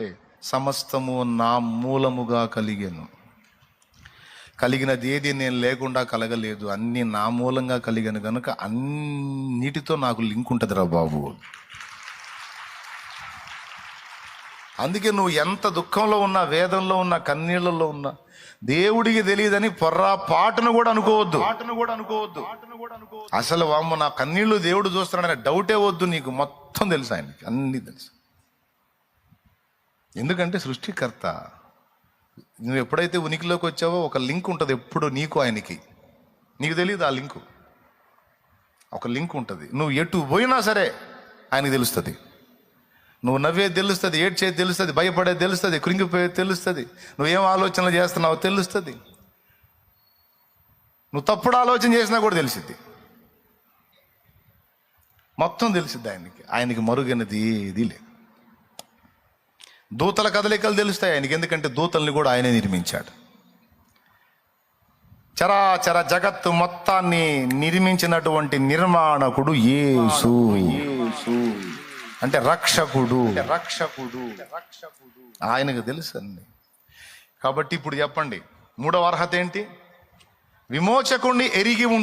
అంటే సమస్తము నా మూలముగా కలిగెను. కలిగినది ఏది నేను లేకుండా కలగలేదు. అన్ని నా మూలంగా కలిగాను కనుక అన్నిటితో నాకు లింక్ ఉంటుంది రా బాబు. అందుకే నువ్వు ఎంత దుఃఖంలో ఉన్నా వేదంలో ఉన్నా కన్నీళ్ళలో ఉన్నా దేవుడికి తెలియదని పొర్రా పాటను కూడా అనుకోవద్దు. పాటను కూడా అనుకోవద్దు. అసలు వామ్మ నా కన్నీళ్ళు దేవుడు చూస్తున్నాడనే డౌటే వద్దు నీకు. మొత్తం తెలుసు ఆయనకి. అన్నీ తెలుసు. ఎందుకంటే సృష్టికర్త. నువ్వు ఎప్పుడైతే ఉనికిలోకి వచ్చావో ఒక లింక్ ఉంటుంది ఎప్పుడు నీకు ఆయనకి. నీకు తెలియదు ఆ లింకు? ఒక లింక్ ఉంటుంది. నువ్వు ఎటు పోయినా సరే ఆయనకి తెలుస్తుంది. నువ్వు నవ్వేది తెలుస్తుంది ఏడ్చేది తెలుస్తుంది భయపడేది తెలుస్తుంది కృంగిపోయేది తెలుస్తుంది నువ్వేం ఆలోచనలు చేస్తున్నావో తెలుస్తుంది. నువ్వు తప్పుడు ఆలోచన చేసినా కూడా తెలిసిద్ది. మొత్తం తెలిసిద్ది ఆయనకి. ఆయనకి మరుగైనది ఏది లేదు. దూతల కదలికలు తెలుస్తాయి. ఆయనకి ఎందుకంటే దూతల్ని కూడా ఆయనే నిర్మించాడు. చరాచర జగత్తు మొత్తాన్ని నిర్మించినటువంటి నిర్మాణకుడు యేసు. అంటే రక్షకుడు. రక్షకుడు. రక్షకుడు. ఆయనకు తెలుసు అన్ని కాబట్టి ఇప్పుడు చెప్పండి. మూడవ అర్హత ఏంటి? విమోచకుణ్ణి ఎరిగి ఉండు